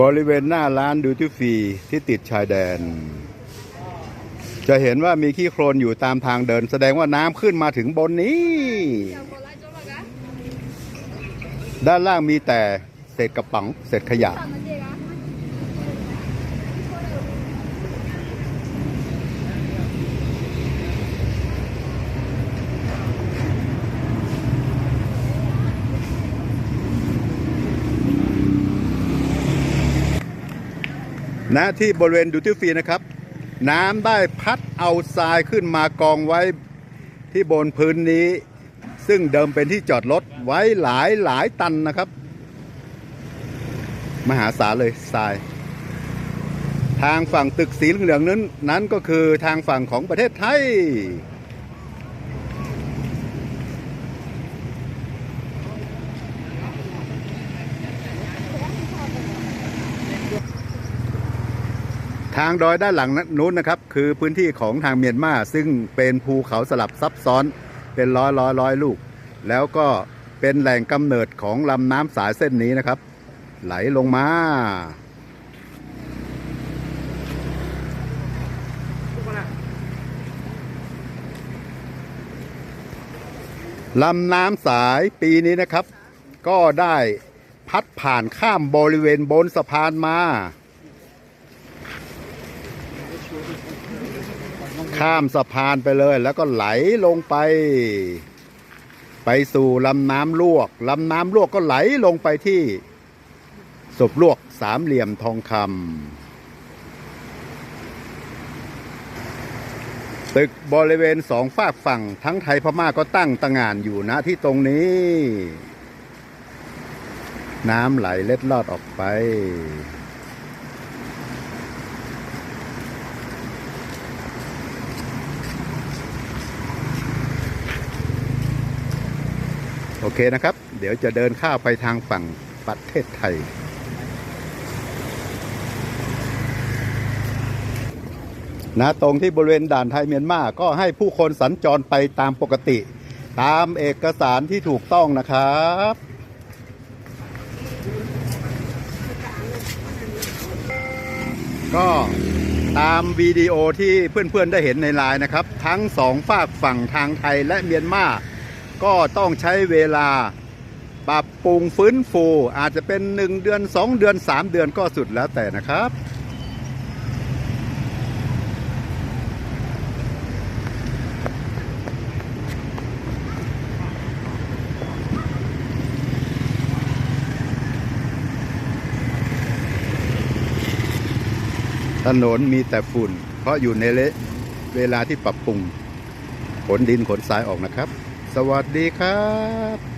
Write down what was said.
บริเวณหน้าร้านดูตี้ฟรีที่ติดชายแดน จะเห็นว่ามีขี้โคลนอยู่ตามทางเดิน แสดงว่าน้ำขึ้นมาถึงบนนี้ ด้านล่างมีแต่เศษกระป๋องเศษขยะ นะที่บริเวณดูทิฟรีนะครับ น้ำได้พัดเอาทรายขึ้นมากองไว้ที่บนพื้นนี้ ซึ่งเดิมเป็นที่จอดรถไว้หลายหลายตันนะครับ มหาศาลเลยทราย ทางฝั่งตึกสีเหลืองนั้นนั้นก็คือทางฝั่งของประเทศไทย ทางดอยด้านหลังนู้นนะครับ คือพื้นที่ของทางเมียนมาซึ่งเป็นภูเขาสลับซับซ้อน เป็นร้อยร้อยร้อยลูก แล้วก็เป็นแหล่งกำเนิดของลำน้ำสายเส้นนี้นะครับ ไหลลงมาลำน้ำสายปีนี้นะครับ ก็ได้พัดผ่านข้ามบริเวณบนสะพานมา ข้ามสะพานไปเลย แล้วก็ไหลลงไป ไปสู่ลำน้ำลวกลำน้ำลวกก็ไหลลงไปที่ศพลวกสามเหลี่ยมทองคำตึกบริเวณสองฝากฝั่งทั้งไทยพม่าก็ตั้งตางานอยู่นะที่ตรงนี้ น้ำไหลเล็ดลอดออกไป โอเคนะครับ เดี๋ยวจะเดินข้ามไปทางฝั่งประเทศไทย นะตรงที่บริเวณด่านไทยเมียนมาก็ให้ผู้คนสัญจรไปตามปกติ ตามเอกสารที่ถูกต้องนะครับก็ตามวิดีโอที่เพื่อนๆได้เห็นในไลน์นะครับ ทั้งสองฝากฝั่งทางไทยและเมียนมา ก็ต้องใช้เวลาปรับปรุงฟื้นฟู อาจจะเป็น 1 เดือน 2 เดือน 3 เดือนก็สุดแล้วแต่นะครับ ถนนมีแต่ฝุ่น เพราะอยู่ในเลเวลาที่ปรับปรุงขนดินขนทรายออกนะครับ สวัสดีครับ